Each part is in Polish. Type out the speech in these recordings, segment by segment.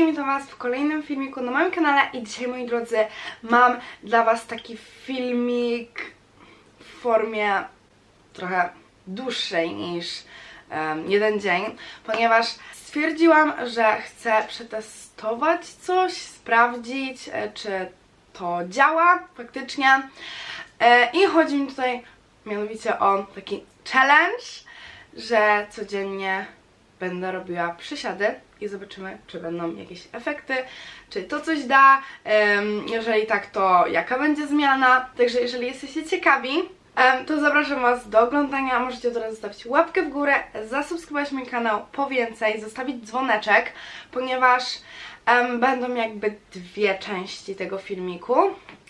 wszystkim, witam Was w kolejnym filmiku na moim kanale i dzisiaj, moi drodzy, mam dla Was taki filmik w formie trochę dłuższej niż em, jeden dzień, ponieważ stwierdziłam, że chcę przetestować coś, sprawdzić, e, czy to działa faktycznie. E, i chodzi mi tutaj mianowicie o taki challenge, że codziennie będę robiła przysiady i zobaczymy, czy będą jakieś efekty, czy to coś da. Jeżeli tak, to jaka będzie zmiana. Także jeżeli jesteście ciekawi, to zapraszam Was do oglądania. Możecie teraz zostawić łapkę w górę, zasubskrybować mój kanał po więcej, zostawić dzwoneczek, ponieważ będą jakby dwie części tego filmiku.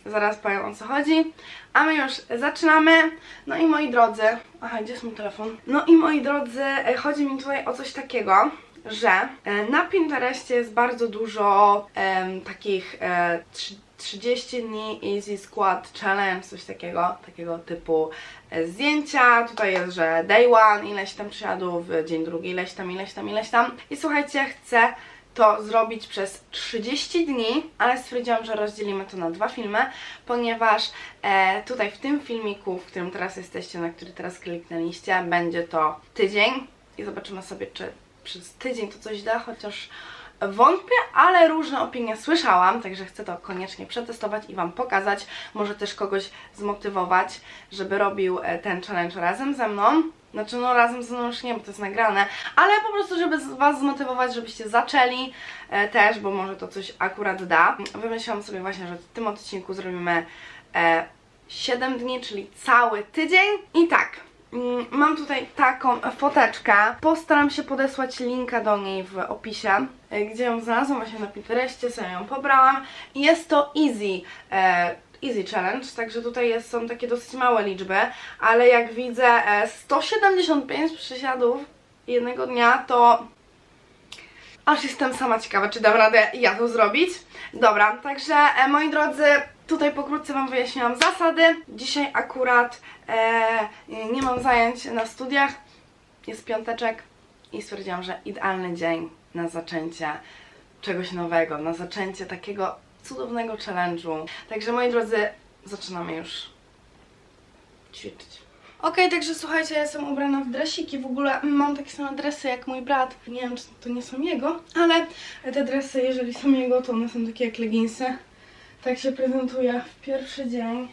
Zaraz powiem o co chodzi. A my już zaczynamy. No i moi drodzy, aha, gdzie jest mój telefon? No i moi drodzy, e, chodzi mi tutaj o coś takiego, że e, na Pinterestie jest bardzo dużo em, takich e, trzy- 30 dni Easy Squat Challenge, coś takiego, takiego typu e, zdjęcia. Tutaj jest, że day one, ileś tam przysiadów, dzień drugi, ileś tam, ileś tam, ileś tam. I słuchajcie, chcę to zrobić przez 30 dni, ale stwierdziłam, że rozdzielimy to na dwa filmy, ponieważ e, tutaj w tym filmiku, w którym teraz jesteście, na który teraz kliknęliście, będzie to tydzień i zobaczymy sobie, czy przez tydzień to coś da, chociaż wątpię, ale różne opinie słyszałam, także chcę to koniecznie przetestować i Wam pokazać, może też kogoś zmotywować, żeby robił e, ten challenge razem ze mną. Znaczy, no razem ze mną już nie, bo to jest nagrane, ale po prostu, żeby Was zmotywować, żebyście zaczęli e, też, bo może to coś akurat da. Wymyśliłam sobie właśnie, że w tym odcinku zrobimy e, 7 dni, czyli cały tydzień. I tak, mam tutaj taką foteczkę. Postaram się podesłać linka do niej w opisie, e, gdzie ją znalazłam właśnie na Pinterestie, sobie ją pobrałam. Jest to easy. E, Easy Challenge, także tutaj jest, są takie dosyć małe liczby, ale jak widzę e, 175 przysiadów jednego dnia, to aż jestem sama ciekawa, czy dam radę ja to zrobić. Dobra, także e, moi drodzy, tutaj pokrótce Wam wyjaśniłam zasady. Dzisiaj akurat e, nie mam zajęć na studiach, jest piąteczek i stwierdziłam, że idealny dzień na zaczęcie czegoś nowego, na zaczęcie takiego cudownego challenge'u. Także moi drodzy, zaczynamy już ćwiczyć. Okej, także słuchajcie, ja jestem ubrana w dresiki. W ogóle mam takie same dresy jak mój brat. Nie wiem, czy to nie są jego, ale te dresy, jeżeli są jego, to one są takie jak leginsy. Tak się prezentuje w pierwszy dzień.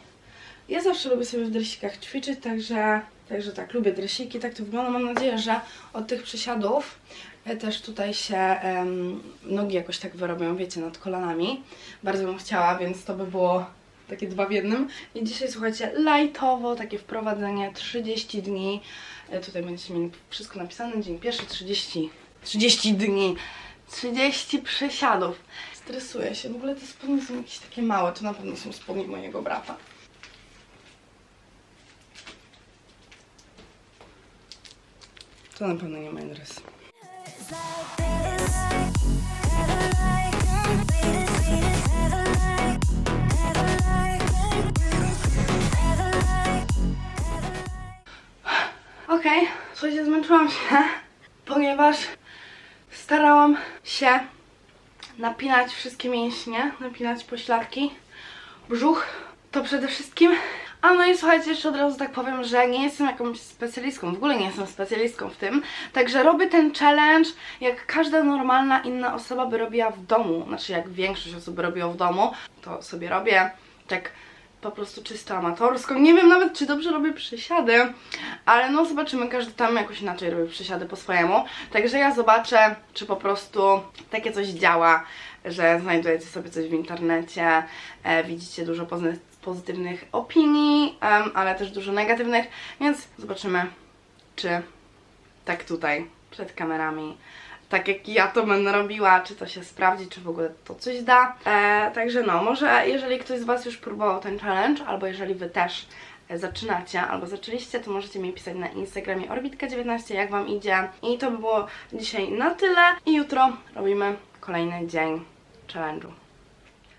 Ja zawsze lubię sobie w dresikach ćwiczyć, także, także tak, lubię dresiki, tak to wygląda. Mam nadzieję, że od tych przysiadów e, też tutaj się em, nogi jakoś tak wyrobią, wiecie, nad kolanami. Bardzo bym chciała, więc to by było takie dwa w jednym. I dzisiaj słuchajcie, lightowo, takie wprowadzenie 30 dni. E, Tutaj będziecie mieli wszystko napisane. Dzień pierwszy 30, 30 dni, 30 przysiadów. Stresuję się. W ogóle te spodnie są jakieś takie małe. To na pewno są spodnie mojego brata. To na pewno nie mój dres. Okej, słuchajcie, zmęczyłam się, ponieważ starałam się napinać wszystkie mięśnie, napinać pośladki, brzuch, to przede wszystkim. A no i słuchajcie, jeszcze od razu tak powiem, że nie jestem jakąś specjalistką, w ogóle nie jestem specjalistką w tym, także robię ten challenge jak każda normalna inna osoba by robiła w domu, znaczy jak większość osób by robiło w domu, to sobie robię. Tak po prostu czysto amatorsko. Nie wiem nawet, czy dobrze robię przysiady, ale no zobaczymy, każdy tam jakoś inaczej robi przysiady po swojemu. Także ja zobaczę, czy po prostu takie coś działa, że znajdujecie sobie coś w internecie, e, widzicie dużo pozy- pozytywnych opinii, ale też dużo negatywnych, więc zobaczymy, czy tak tutaj, przed kamerami, tak jak ja to będę robiła, czy to się sprawdzi, czy w ogóle to coś da. E, także no, może jeżeli ktoś z Was już próbował ten challenge, albo jeżeli Wy też e, zaczynacie, albo zaczęliście, to możecie mi pisać na Instagramie Orbitka19, jak Wam idzie. I to by było dzisiaj na tyle. I jutro robimy kolejny dzień challenge'u.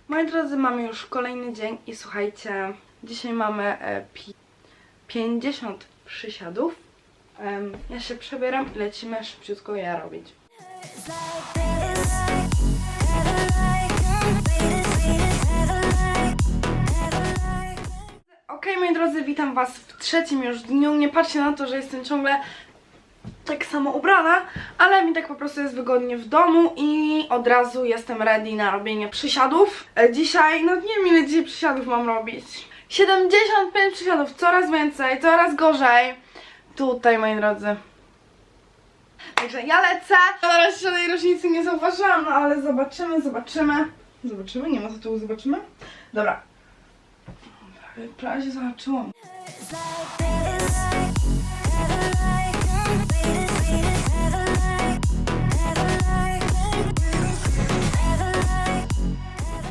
Moi drodzy, mamy już kolejny dzień i słuchajcie, dzisiaj mamy e, pi- 50 przysiadów. Em, ja się przebieram i lecimy szybciutko je robić. Okej, okay, moi drodzy, witam Was w trzecim już dniu. Nie patrzcie na to, że jestem ciągle tak samo ubrana, ale mi tak po prostu jest wygodnie w domu i od razu jestem ready na robienie przysiadów. E, dzisiaj, no nie wiem ile dzisiaj przysiadów mam robić. 75 przysiadów, coraz więcej, coraz gorzej. Tutaj, moi drodzy, Także ja lecę. Na razie żadnej różnicy nie zauważyłam, no ale zobaczymy, zobaczymy. Zobaczymy, nie ma tytułu, zobaczymy. Dobra. Prawie się zobaczyłam.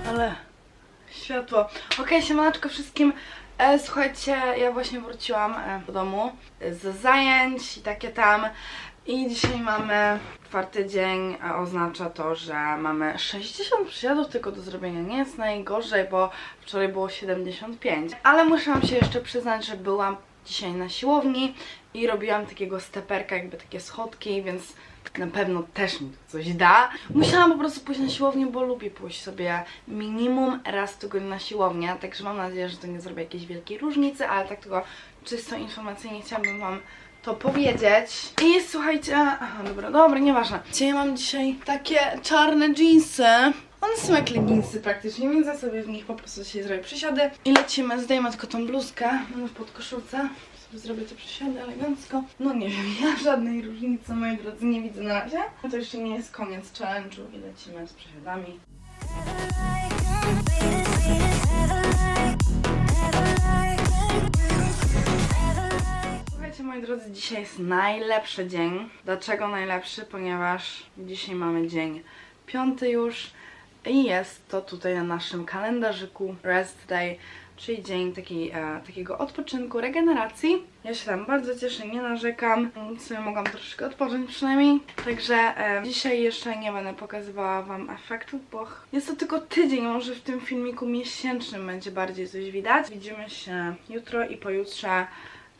Ale światło. Okej, siemaneczko wszystkim. E, słuchajcie, ja właśnie wróciłam e, do domu z zajęć i takie tam. I dzisiaj mamy czwarty dzień, a oznacza to, że mamy 60 przysiadów tylko do zrobienia. Nie jest najgorzej, bo wczoraj było 75. Ale muszę wam się jeszcze przyznać, że byłam dzisiaj na siłowni i robiłam takiego steperka, jakby takie schodki, więc na pewno też mi to coś da. Musiałam po prostu pójść na siłownię, bo lubię pójść sobie minimum raz w tygodniu na siłownię, także mam nadzieję, że to nie zrobi jakiejś wielkiej różnicy, ale tak tylko czysto informacyjnie chciałabym wam to powiedzieć. I słuchajcie, aha, dobra, dobra, nieważne. Dzisiaj mam dzisiaj takie czarne jeansy. One są jak leginsy praktycznie, więc ja sobie w nich po prostu dzisiaj zrobię przysiady. I lecimy, zdejmę tylko tą bluzkę, będę w podkoszulce. Sobie zrobię te przysiady elegancko. No nie wiem, ja żadnej różnicy, moi drodzy, nie widzę na razie. To jeszcze nie jest koniec challenge'u i lecimy z przysiadami. Słuchajcie moi drodzy, dzisiaj jest najlepszy dzień. Dlaczego najlepszy? Ponieważ dzisiaj mamy dzień piąty już i jest to tutaj na naszym kalendarzyku Rest Day, czyli dzień taki, e, takiego odpoczynku, regeneracji. Ja się tam bardzo cieszę, nie narzekam. Sobie mogłam troszeczkę odpocząć przynajmniej. Także e, dzisiaj jeszcze nie będę pokazywała Wam efektów, bo jest to tylko tydzień, może w tym filmiku miesięcznym będzie bardziej coś widać. Widzimy się jutro i pojutrze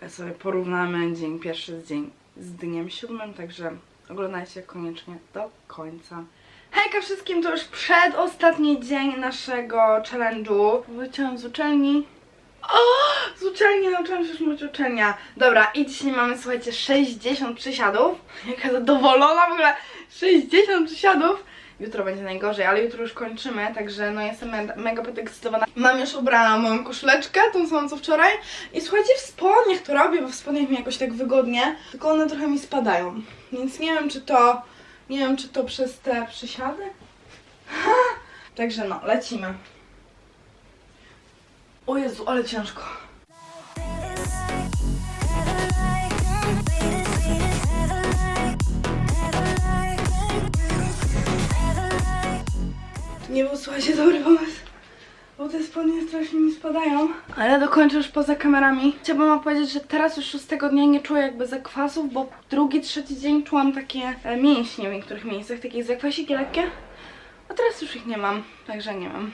sobie porównamy dzień pierwszy z, dzień, z dniem siódmym, także oglądajcie koniecznie do końca. Hejka wszystkim, to już przedostatni dzień naszego challenge'u. Wróciłam z uczelni. O, z uczelni nauczyłam się już mówić uczelnia. Dobra, i dzisiaj mamy, słuchajcie, 60 przysiadów. Jaka zadowolona w ogóle. 60 przysiadów. Jutro będzie najgorzej, ale jutro już kończymy, także no jestem me mega podekscytowana. Mam już ubraną moją koszuleczkę, tą samą co wczoraj. I słuchajcie, w spodniach to robię, bo w spodniach mi jakoś tak wygodnie, tylko one trochę mi spadają. Więc nie wiem, czy to, nie wiem, czy to przez te przysiady? Także no, lecimy. O Jezu, ale ciężko. Nie był, słuchajcie, dobry pomysł. Bo te spodnie strasznie mi spadają. Ale dokończę już poza kamerami. Chciałabym wam powiedzieć, że teraz już szóstego dnia nie czuję jakby zakwasów, bo drugi, trzeci dzień czułam takie e, mięśnie w niektórych miejscach, takie zakwasiki lekkie. A teraz już ich nie mam, także nie wiem.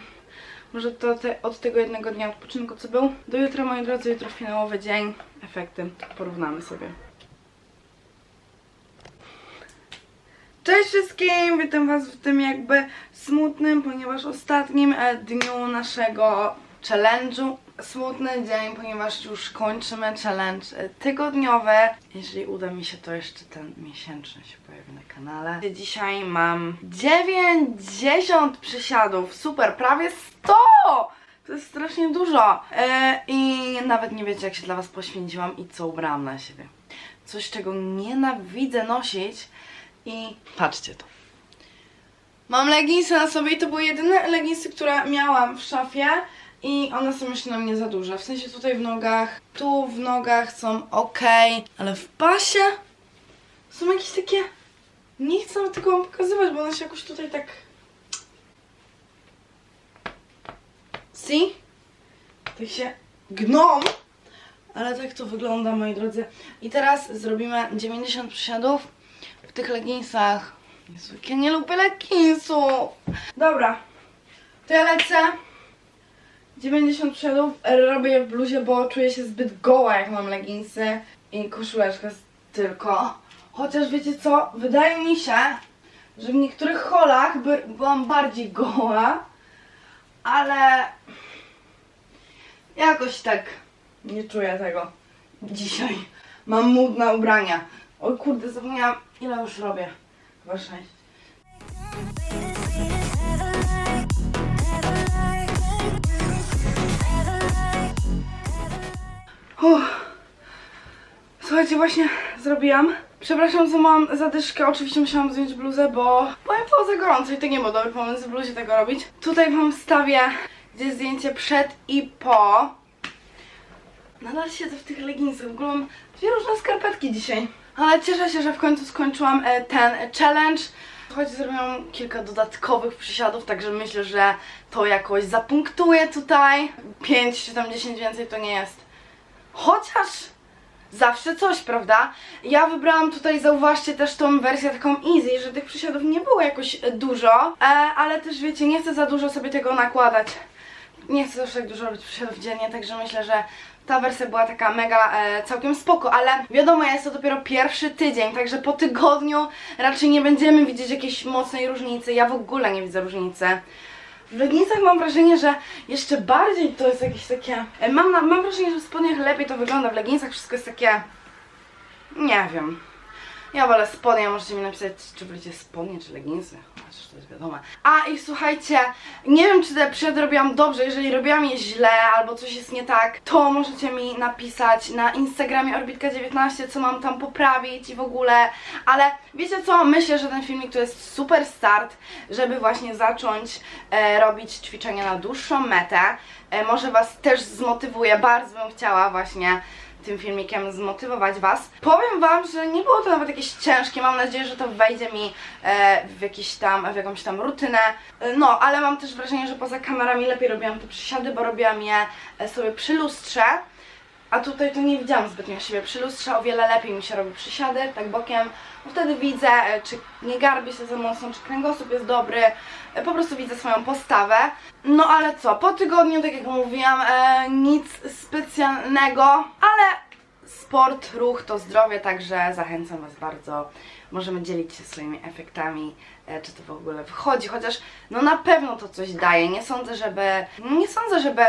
Może to te, od tego jednego dnia odpoczynku, co był. Do jutra, moi drodzy, jutro finałowy dzień. Efekty porównamy sobie. Cześć wszystkim! Witam Was w tym jakby smutnym, ponieważ ostatnim e, dniu naszego challenge'u. Smutny dzień, ponieważ już kończymy challenge e, tygodniowy. Jeżeli uda mi się, to jeszcze ten miesięczny się pojawi na kanale. Dzisiaj mam 90 przysiadów. Super, prawie 100! To jest strasznie dużo. E, I nawet nie wiecie, jak się dla Was poświęciłam i co ubrałam na siebie. Coś, czego nienawidzę nosić. I patrzcie to. Mam leginsy na sobie i to były jedyne leginsy, które miałam w szafie i one są jeszcze na mnie za duże. W sensie tutaj w nogach, tu w nogach są ok, ale w pasie są jakieś takie... Nie chcę tego wam pokazywać, bo one się jakoś tutaj tak... See? Tak się gną. Ale tak to wygląda, moi drodzy. I teraz zrobimy 90 przysiadów w tych leginsach. Jezu, ja nie lubię leginsów. Dobra, to ja lecę. 90 przysiadów robię je w bluzie, bo czuję się zbyt goła, jak mam leginsy i koszuleczkę tylko. Chociaż wiecie co, wydaje mi się, że w niektórych holach by, byłam bardziej goła, ale jakoś tak Nie czuję tego. Dzisiaj mam mód na ubrania. O kurde, zapomniałam ile już robię. Chyba sześć. Słuchajcie, właśnie zrobiłam. Przepraszam za małą zadyszkę, oczywiście musiałam zdjąć bluzę, bo powiem było za gorąco i to nie był dobry pomysł w bluzie tego robić. Tutaj wam wstawię gdzie zdjęcie przed i po. Nadal siedzę w tych leginsach, w ogóle mam dwie różne skarpetki dzisiaj. Ale cieszę się, że w końcu skończyłam e, ten challenge. Choć zrobiłam kilka dodatkowych przysiadów, także myślę, że to jakoś zapunktuje tutaj. 5 czy tam 10 więcej to nie jest. Chociaż zawsze coś, prawda? Ja wybrałam tutaj, zauważcie też tą wersję taką easy, że tych przysiadów nie było jakoś e, dużo, e, ale też wiecie, nie chcę za dużo sobie tego nakładać. Nie chcę też tak dużo robić przysiadów dziennie, także myślę, że ta wersja była taka mega e, całkiem spoko, ale wiadomo, jest to dopiero pierwszy tydzień, także po tygodniu raczej nie będziemy widzieć jakiejś mocnej różnicy. Ja w ogóle nie widzę różnicy. W leginsach mam wrażenie, że jeszcze bardziej to jest jakieś takie... e, Mam, mam wrażenie, że w spodniach lepiej to wygląda, w leginsach wszystko jest takie... Nie wiem. Ja wolę spodnie, możecie mi napisać, czy wolicie spodnie, czy leginsy. Chociaż to jest wiadome. A i słuchajcie, nie wiem, czy te przyjady robiłam dobrze. Jeżeli robiłam je źle, albo coś jest nie tak, to możecie mi napisać na Instagramie Orbitka19, co mam tam poprawić i w ogóle. Ale wiecie co? Myślę, że ten filmik to jest super start, żeby właśnie zacząć e, robić ćwiczenia na dłuższą metę. E, może Was też zmotywuje. Bardzo bym chciała właśnie tym filmikiem zmotywować Was. Powiem Wam, że nie było to nawet jakieś ciężkie, mam nadzieję, że to wejdzie mi e, w, jakiś tam, w jakąś tam rutynę. E, no, ale mam też wrażenie, że poza kamerami lepiej robiłam te przysiady, bo robiłam je e, sobie przy lustrze. A tutaj to nie widziałam zbytnio siebie przy lustrze, o wiele lepiej mi się robi przysiady, tak bokiem, bo wtedy widzę, e, czy nie garbię się za mocno, czy kręgosłup jest dobry, e, po prostu widzę swoją postawę. No ale co, po tygodniu, tak jak mówiłam, e, nic specjalnego, ale sport, ruch to zdrowie, także zachęcam Was bardzo. Możemy dzielić się swoimi efektami, czy to w ogóle wychodzi, chociaż no na pewno to coś daje. Nie sądzę, żeby, nie sądzę, żeby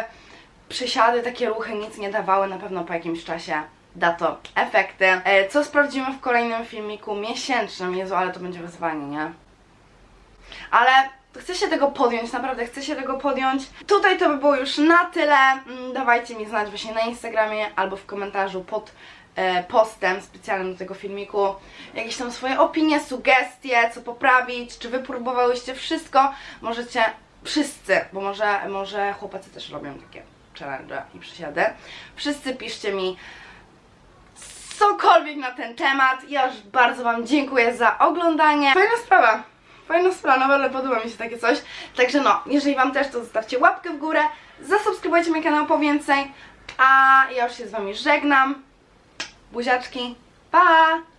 przysiady, takie ruchy nic nie dawały, na pewno po jakimś czasie da to efekty. E, Co sprawdzimy w kolejnym filmiku miesięcznym? Jezu, ale to będzie wyzwanie, nie? Ale chcę się tego podjąć, naprawdę chcę się tego podjąć. Tutaj to by było już na tyle. Mm, Dawajcie mi znać właśnie na Instagramie albo w komentarzu pod e, postem specjalnym do tego filmiku jakieś tam swoje opinie, sugestie, co poprawić, czy wy próbowałyście wszystko. Możecie wszyscy, bo może, może chłopacy też robią takie challenge i przysiady. Wszyscy piszcie mi cokolwiek na ten temat. Ja już bardzo Wam dziękuję za oglądanie. Fajna sprawa. Fajna sprawa, naprawdę podoba mi się takie coś. Także no, jeżeli Wam też, to zostawcie łapkę w górę, zasubskrybujcie mój kanał po więcej, a ja już się z Wami żegnam. Buziaczki, pa!